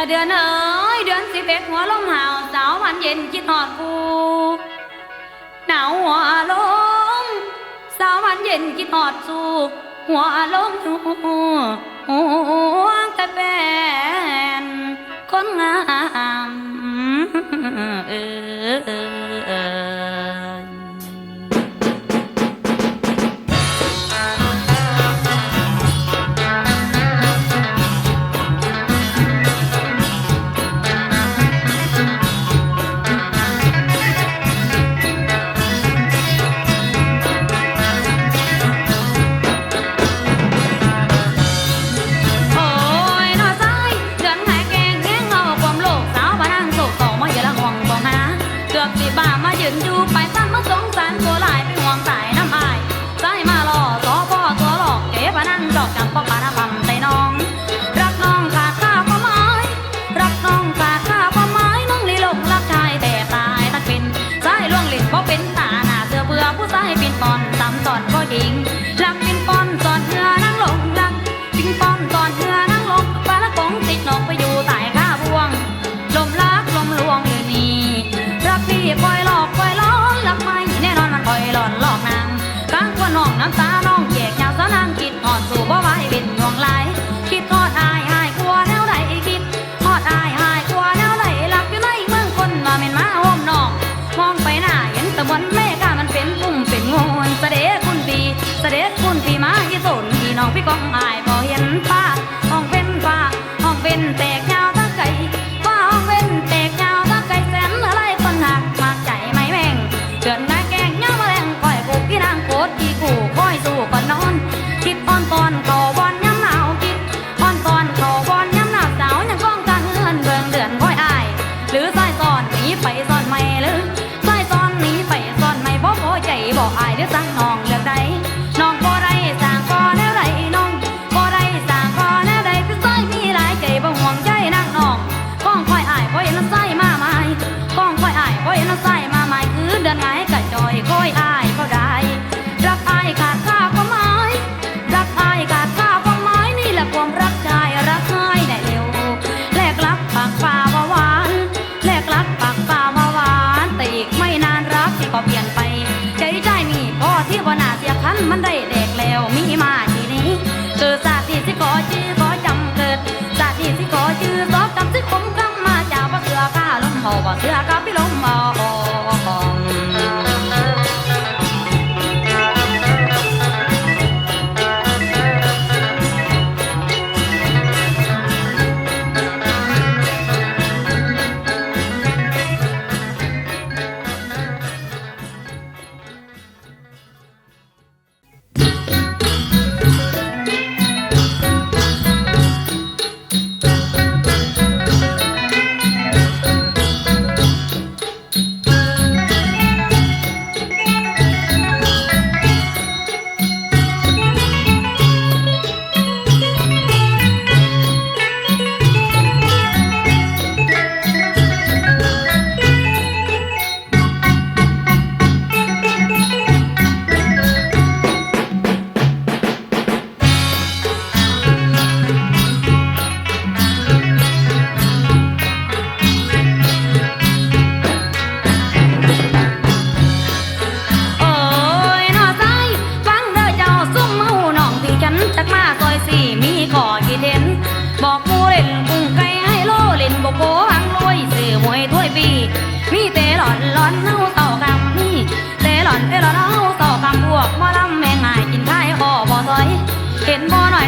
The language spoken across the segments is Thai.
ละเดือนเอ๋ยเดือนสิบเอ็ดหัวลมหาวสาวมันเย็นคิดหอดกูหนาวหัวลมสาวมันเย็นคิดหอดสู่หัวลมหัวแต่แฟนคนงามเออ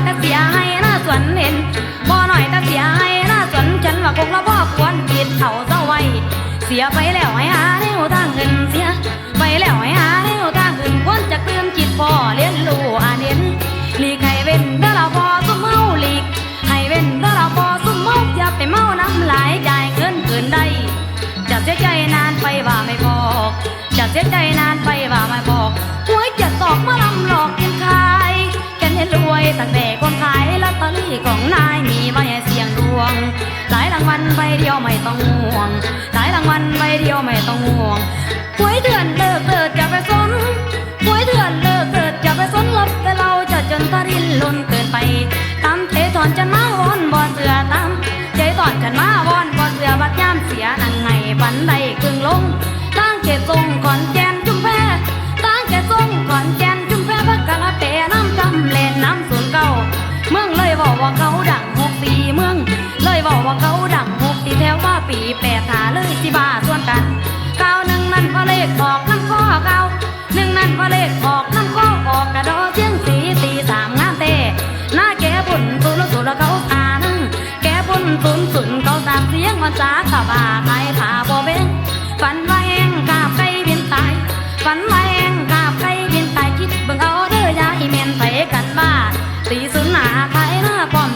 อยต่เสียให้หน้าสวนเห็นบ่หน่อยต่เสียให้หน้าสวนฉันว่าคงละบ่อควรกิดเขาเจ้าไว้ เสียไปแล้วให้หาแนวทางเงินเสีย ไปแล้วให้หาแนวทางเงินควรจะเตือนจิตพ่อเลี้ยงลูกอ่านเห็นหลีกให้เว้นเด้อเราพอสุ่มเมาหลีกให้เว้นเด้อเราพอสุ่มเมาอย่าไปเมาน้ำไหลจ่ายเกินเกินได้จะเสียใจนานไปว่าไม่บอกจะเสียใจนานไปว่าไม่บอกหวยจะตอกมาลำหลอกกินข้า รวยตั้งแต่คนขายลอตเตอรี่ของนายมีไว้เสี่ยงดวง หลายรางวัลใบเดียวไม่ต้องห่วง หลายรางวัลใบเดียวไม่ต้องห่วงหวยเถื่อนเลิกเถิดจะไปสนหวยเถื่อนเลิกเถิดจะไปสนลบแต่เราจะจนตารินล้นเกินไปตามเทถอนจะมาวอนบอเสือตามเจถอนกันมาวอนบอเสือบัดย่ามเสียนังไงปันใดกึ่งลง เลขบอกน้ำก็ออกกระดอเสียงสีสีสามงานเตะหน้าแกบุญสุนสุนเขาตานแกบุญสุนสุนเขาตามเสียงวันจ้าขบาใครพาบ่เบ่งฝันว่าแองกาบไก่บินตายฝันว่าแองกาบไก่บินตายคิดเบิ่งเอาเด้อยาอีเมนไปกันบ้าสีสุนหาใครหน้าป้อม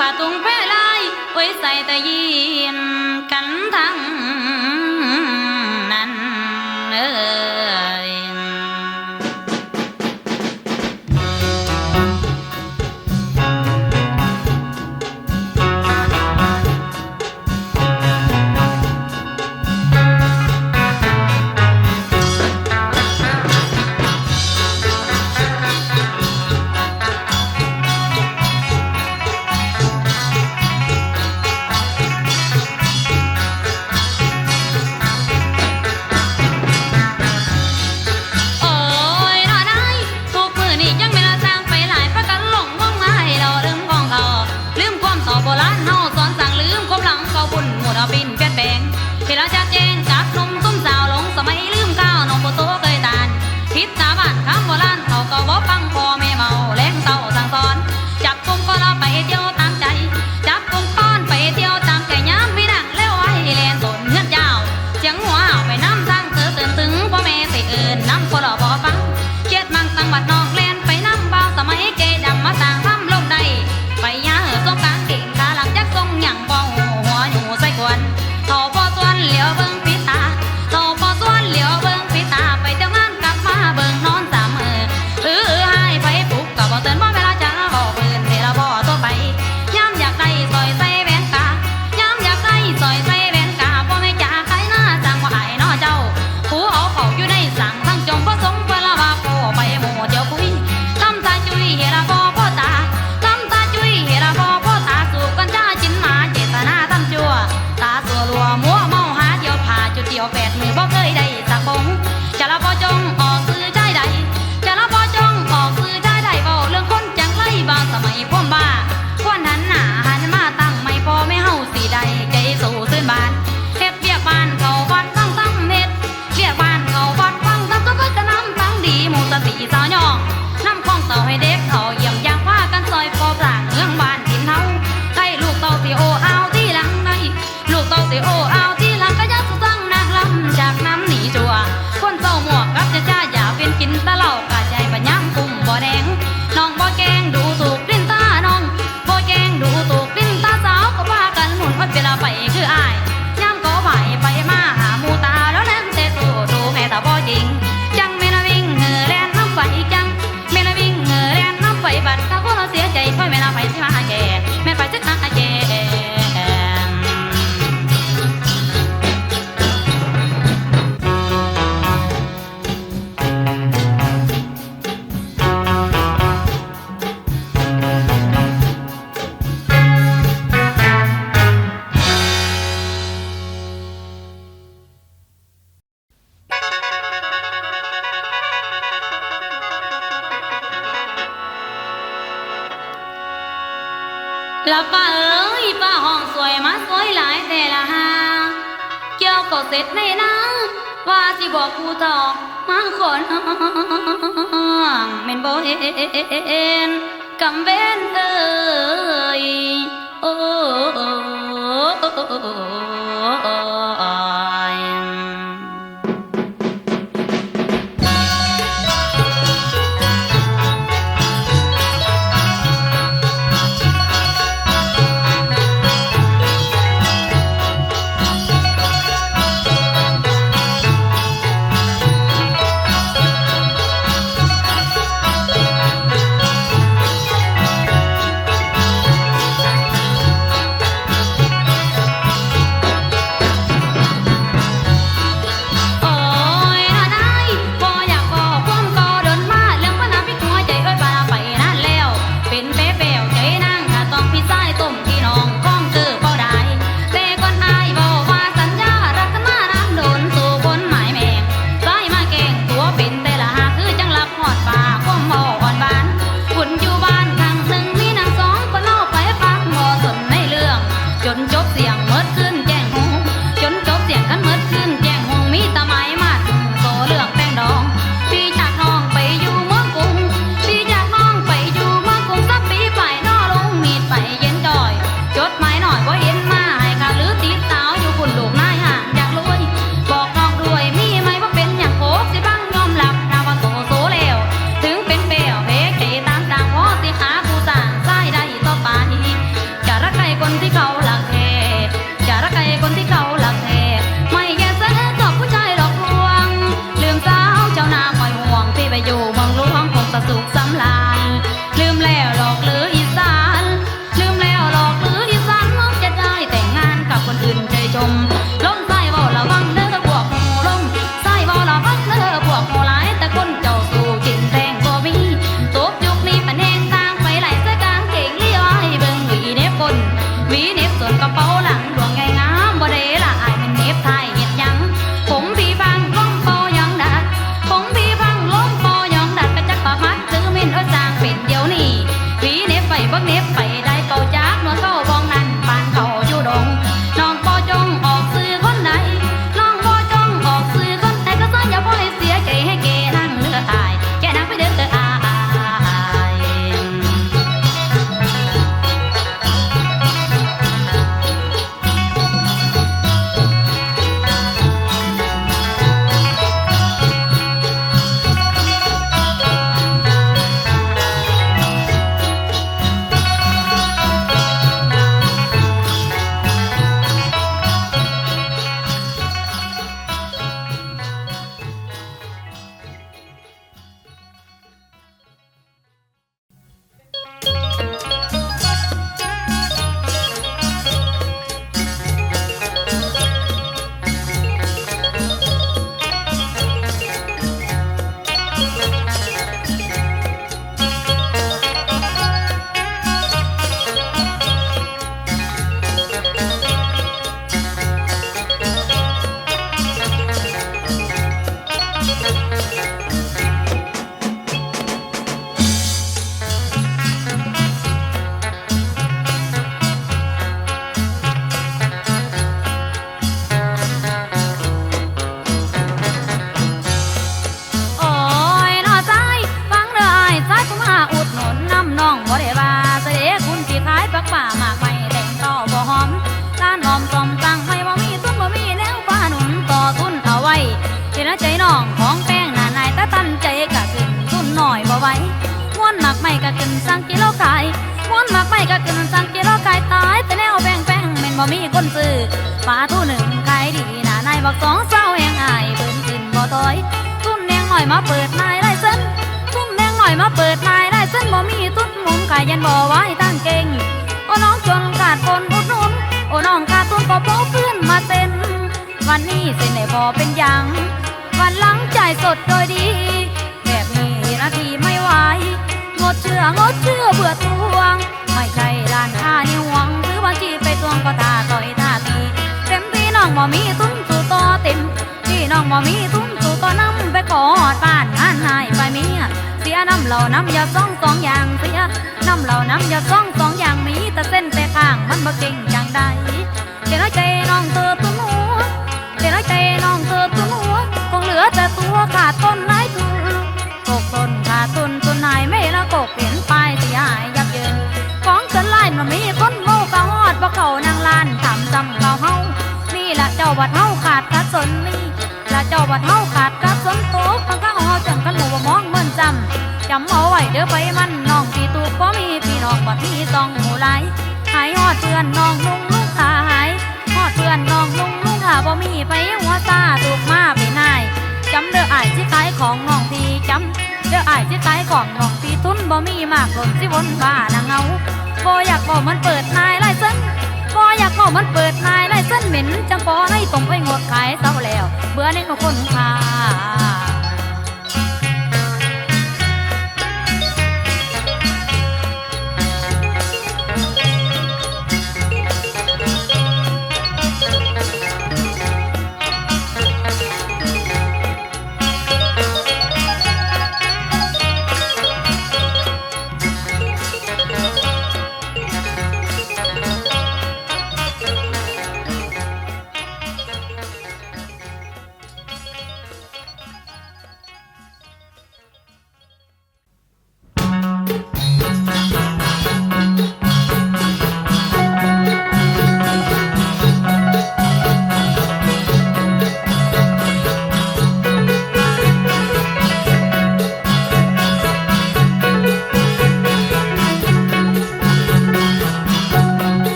ป่าตุงแพร่ลายไว้ใส่ตะยีนกันทั้ง บอกผู้ต่อมาขอน้องเม่นบ่เอ็นกำเว้นเอ้ยโอ้ ยันบ่ไว้ตั้งเก่ง โอ้น้องจนขาดคนอุดหนุน โอ้น้องขาดทุนก็โป๊เพื่อนมาเต็น วันนี้เส้นได้บ่เป็นยัง วันหลังใจสดโดยดี แบบนี้นาทีไม่ไหวงดเชื่องดเชื่อเบื่อทวง ไม่ใช่ร้านค้านิหวังหรือบัญจีไปทวงก็ตาต่อยตาตีเต็มที่น้องบ่มีตุ้นสู่ต่อเต็มที่น้องบ่มีตุ้นสู่ต่อน้ำไปกอดบ้านงานหายไปเมีย ยน้ำเหล่าน้ำยาซ่องสองอย่างเสียน้ำเหล่าน้ำยาซ่องสองอย่างมีแต่เส้นแต่ขางมันบ่เก่งจังใดเดี๋ยวใจน้องเธอตัวมหัวเดี๋ยวใจน้องเธอตัวมหัวคงเหลือแต่ตัวขาดต้นไม้ถูกกต้นขาดต้นต้นนายไม่ละกกเห็นปลายเสียหายยับเยินของเกินไล่มันมีคนโง่กระหอดบ่เขานางลานทำจำเขาเฮานี่ละเจ้าบัดเฮาขาดทัดสนนี่ละเจ้าบัดเฮาำจำเอาไว้เด้อไปมันน้องพี่ตูกบ่มีพี่น้องบ่มีต้องหมู่หลหายฮอดเพื่อนน้องลุงลุงขาหายฮอดเพื่อนน้องลุงลุงขาบ่มีไปหัวตาตูกมาไปนายจำเด้ออ้ายสิขายของน้องพี่จำเด้ออ้ายสิขายของน้องพี่ทุนบ่มีมากหล่นสิวนบ้านางเงาบ่อยากบอมันเปิดนายไล่เส้นบ่อยากบอมันเปิดนายไล่เส้นเหม็นจังพอให้ตรงไปงดขายเศร้าแล้ว เบื่อในคนขา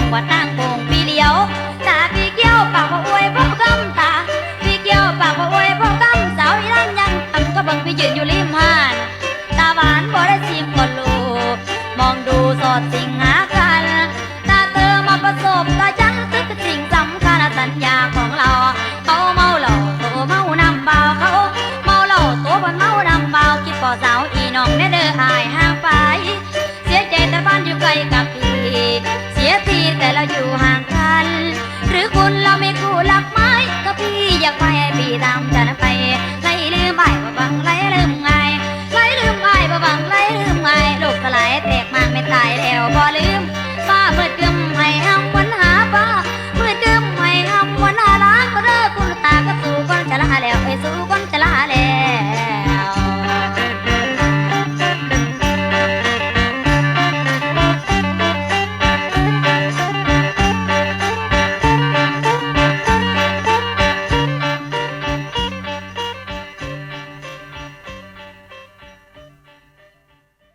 งกว่าตั้งโปงปีเดียวตาปีเกี้ยวปากว่าอวยพ่อกำตาปีเกี้ยวปากว่าอวยพ่อกำสาวอีรันยังทำก็บังพี่ยืนอยู่ริมหานตาหวานบ่ได้ชิมก่อนลูกมองดูสอดสิงหา Sriram